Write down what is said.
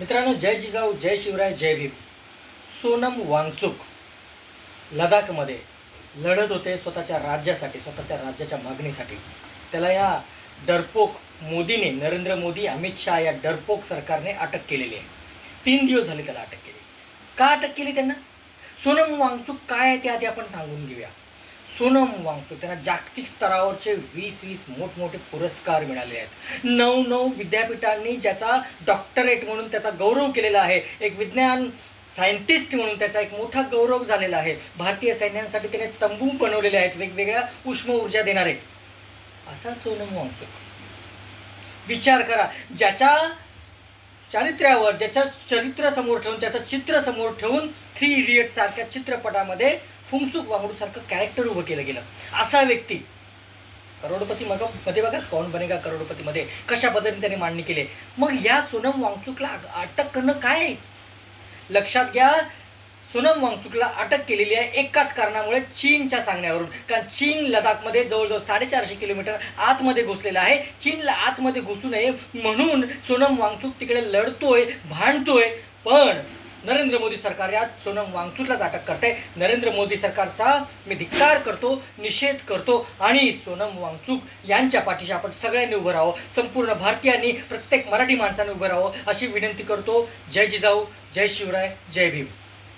मित्रांनो जय जिजाऊ जय शिवराय जय भीम. सोनम वांगचुक लडाखमध्ये लढत होते स्वतःच्या राज्यासाठी स्वतःच्या राज्याच्या मागणीसाठी. त्याला या डरपोक मोदीने नरेंद्र मोदी अमित शहा या डरपोक सरकारने अटक केलेली आहे. तीन दिवस झाले त्याला अटक केली. का अटक केली त्यांना? सोनम वांगचुक काय आहे ते आधी आपण सांगून घेऊया. सोनम वांगचुक त्यांना जागतिक स्तरावरचे वीस वीस मोठमोठे पुरस्कार मिळाले आहेत. नऊ नऊ विद्यापीठांनी ज्याचा डॉक्टरेट म्हणून त्याचा गौरव केलेला आहे एक विज्ञान सायंटिस्ट म्हणून त्याचा एक मोठा गौरव झालेला आहे. भारतीय सैन्यांसाठी त्याने तंबू बनवलेले आहेत वेगवेगळ्या उष्म ऊर्जा देणारे. असा सोनम वांगचुक विचार करा ज्याच्या चारित्र्यावर ज्याच्या चरित्र समोर ठेवून त्याचं चित्र समोर ठेवून थ्री इडियट सारख्या चित्रपटामध्ये फुंगसुक वांगडू सारखं कॅरेक्टर उभं केलं गेलं. असा व्यक्ती. करोडपती मग मध्ये बघाच कौन बनेगा करोडपतीमध्ये? कशा पद्धतीने त्यांनी मांडणी केली? मग या सोनम वांगचुकला अटक करणं काय लक्षात घ्या सोनम वांगचुकला अटक केलेली आहे एकाच कारणामुळे चीनच्या सांगण्यावरून. कारण चीन लडाखमध्ये जवळजवळ साडेचारशे किलोमीटर आतमध्ये घुसलेला आहे. चीनला आतमध्ये घुसू नये म्हणून सोनम वांगचुक तिकडे लढतोय भांडतोय. पण नरेंद्र मोदी सरकार यात सोनम वांगचुकलाच अटक करते नरेंद्र मोदी सरकारचा मी धिक्कार करतो निषेध करतो आणि सोनम वांगचूक यांच्या पाठीशी आपण सगळ्यांनी उभं राहावं. संपूर्ण भारतीयांनी प्रत्येक मराठी माणसाने उभं राहावं अशी विनंती करतो. जय जिजाऊ जय शिवराय जय भीम.